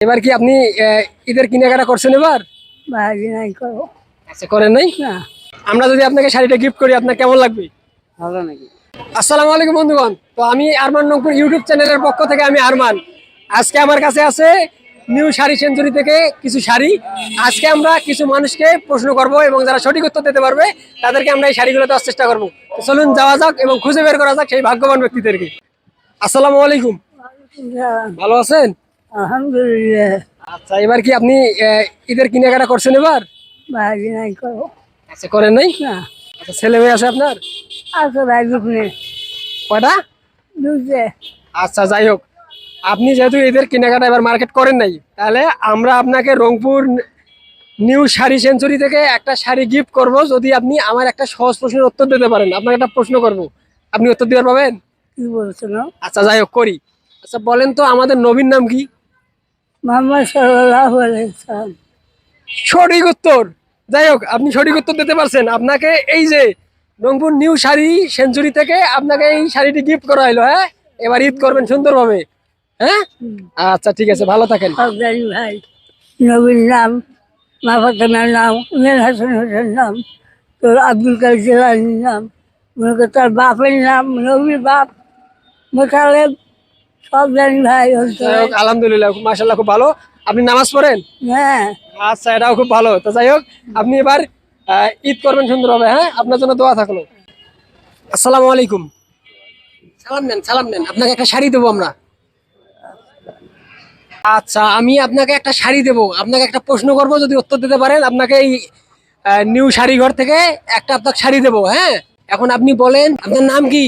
এবার কি আপনি ঈদের কেনাকাটা করছেন এবার? আচ্ছা করেন নাই? আমরা যদি আপনাকে শাড়িটা গিফট করি আপনার কেমন লাগবে? ভালো নাকি? আসসালামু আলাইকুম বন্ধুগণ। তো আমি আরমান নঙ্কুর ইউটিউব চ্যানেলের পক্ষ থেকে আমি আরমান। আজকে আমার কাছে আছে নিউ শাড়ি সেঞ্চুরি থেকে কিছু শাড়ি। আজকে আমরা কিছু মানুষকে প্রশ্ন করব এবং যারা সঠিক উত্তর দিতে পারবে তাদেরকে আমরা এই শাড়িগুলো দেওয়ার চেষ্টা করব। চলুন যাওয়া যাক এবং খুঁজে বের করা যাক সেই ভাগ্যবান ব্যক্তিদেরকে। আসসালামু আলাইকুম। ভালো আছেন? আলহামদুলিল্লাহ। আচ্ছা এবার কি আপনি ঈদের কেনাকাটা করছেন এবার? বাড়ি নাই করো। আচ্ছা করেন নাই? না। আচ্ছা ছেলে মেয়ে আছে আপনার? আছে ভাই দুপুরে কয়টা? দুধে আচ্ছা যাই হোক। আপনি যেহেতু এদের কেনাকাটা এবার মার্কেট করেন নাই তাহলে আমরা আপনাকে রংপুর নিউ শাড়ি সেঞ্চুরি থেকে একটা শাড়ি গিফট করব যদি আপনি আমার একটা সহজ প্রশ্নের উত্তর দিতে পারেন। আপনাকে একটা প্রশ্ন করব। আপনি উত্তর দিতে পারবেন? কি বলছেন আচ্ছা যাই হোক করি। আচ্ছা বলেন তো আমাদের নবীন নাম কি? মোহাম্মদ সাল্লাহ আলাইসালাম সঠিক উত্তর। যাই হোক আপনি সঠিক উত্তর দিতে পারছেন। আপনাকে এই যে রংপুর নিউ শাড়ি সেঞ্চুরি থেকে আপনাকে এই শাড়িটি গিফট করা হলো হ্যাঁ? এবার ঈদ করবেন সুন্দরভাবে হ্যাঁ? আচ্ছা ঠিক আছে ভালো থাকেন। ভাই নবীর নাম মা ফাতেমার নাম উমের হাসান হোসেন নাম তোর আব্দুল কাদের জেলানির নাম মনে কর তার বাপের নাম নবীর বাপ মোতালেব সব জানি ভাই যাই হোক আলহামদুলিল্লাহ মাসাল্লাহ খুব ভালো। আপনি নামাজ পড়েন? হ্যাঁ। আচ্ছা এটাও খুব ভালো। তো যাই হোক আপনি এবার ঈদ করবেন সুন্দরভাবে হ্যাঁ? আপনার জন্য দোয়া থাকল। আসসালামু আলাইকুম। সালাম নেন সালাম নেন আপনাকে একটা শাড়ি দেবো আমরা। আচ্ছা আমি আপনাকে একটা শাড়ি দেবো। আপনাকে একটা প্রশ্ন করব যদি উত্তর দিতে পারেন আপনাকে এই নিউ শাড়ি ঘর থেকে একটা আপনাকে শাড়ি দেবো হ্যাঁ? এখন আপনি বলেন আপনার নাম কি?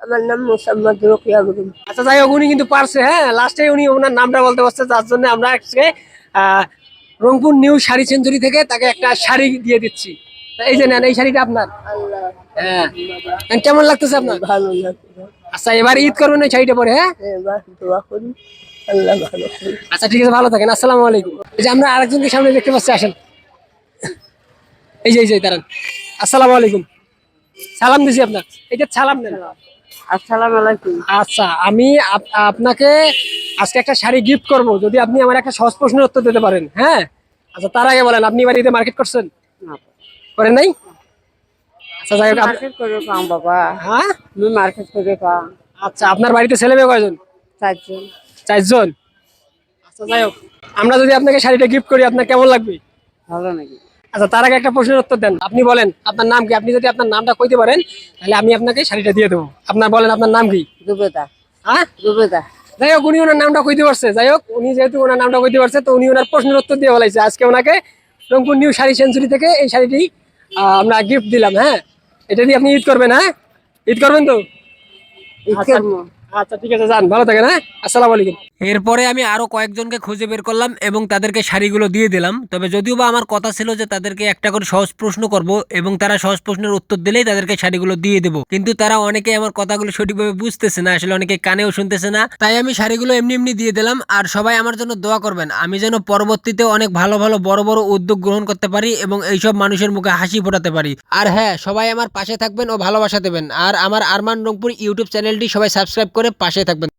আমার নাম মোসাম্মদ রকিয়া বেগম আচ্ছা যাই হোক উনি কিন্তু পারছে হ্যাঁ? লাস্টে উনি ওনার নামটা বলতে পারছে যার জন্য আমরা আজকে রংপুর নিউ শাড়ি সেঞ্চুরি থেকে তাকে একটা শাড়ি দিয়ে দিচ্ছি। এই যে নেন এই শাড়িটা আপনার। হ্যাঁ। কেমন লাগতেছে আপনার? ভালো লাগছে। আচ্ছা এবার ঈদ করবেন এই শাড়িটা পরে হ্যাঁ? আচ্ছা ঠিক আছে ভালো থাকেন। আসসালামু আলাইকুম। এই যে আমরা আরেকজনকে সামনে দেখতে পাচ্ছি আসেন। এই যে এই যে দাঁড়ান। আসসালামু আলাইকুম। সালাম দিছি আপনার। এই যে সালাম নেন। আসসালাম আলাইকুম। আচ্ছা আমি আপনাকে আজকে একটা শাড়ি গিফট করব যদি আপনি আমার একটা সহজ প্রশ্নের উত্তর দিতে পারেন হ্যাঁ? আচ্ছা তার আগে বলেন আপনি বাড়িতে মার্কেট করছেন? করেন নাই? আচ্ছা যাই হোক আপ- মার্কেট করে পাম বাবা। হ্যাঁ? আমি মার্কেট করে পাম আচ্ছা আপনার বাড়িতে ছেলে মেয়ে কয়জন? চারজন। চারজন? আচ্ছা যাই হোক আমরা যদি আপনাকে শাড়িটা গিফট করি আপনার কেমন লাগবে? ভালো নাকি? আচ্ছা তার আগে একটা প্রশ্নের উত্তর দেন। আপনি বলেন আপনার নাম কি? আপনি যদি আপনার নামটা কইতে পারেন তাহলে আমি আপনাকে শাড়িটা দিয়ে দেবো। আপনার বলেন আপনার নাম কি? হ্যাঁ? যাই হোক উনি ওনার নামটা কইতে পারছে। যাই হোক উনি যেহেতু ওনার নামটা কইতে পারছে তো উনি ওনার প্রশ্নের উত্তর দিয়ে বলাইছে আজকে ওনাকে রংপুর নিউ শাড়ি সেঞ্চুরি থেকে এই শাড়িটি আমরা গিফট দিলাম হ্যাঁ? এটা দিয়ে আপনি ঈদ করবেন হ্যাঁ? ঈদ করবেন তো? আচ্ছা আচ্ছা ঠিক আছে, যান, ভালো থাকেন হ্যাঁ? আসসালামু আলাইকুম। এরপরে আমি আরও কয়েকজনকে খুঁজে বের করলাম এবং তাদেরকে শাড়িগুলো দিয়ে দিলাম। তবে যদিও বা আমার কথা ছিল যে তাদেরকে একটা করে সহজ প্রশ্ন করব এবং তারা সহজ প্রশ্নের উত্তর দিলেই তাদেরকে শাড়িগুলো দিয়ে দেবো। কিন্তু তারা অনেকে আমার কথাগুলো সঠিকভাবে বুঝতেছে না, আসলে অনেকে কানেও শুনতেছে না। তাই আমি শাড়িগুলো এমনি এমনি দিয়ে দিলাম আর সবাই আমার জন্য দোয়া করবেন। আমি যেন পরবর্তীতে অনেক ভালো ভালো, বড় বড় উদ্যোগ গ্রহণ করতে পারি এবং এইসব মানুষের মুখে হাসি ফোটাতে পারি। আর হ্যাঁ সবাই আমার পাশে থাকবেন ও ভালোবাসা দেবেন। আর আমার আরমান রংপুর ইউটিউব চ্যানেলটি সবাই সাবস্ক্রাইব করে পাশে থাকবেন।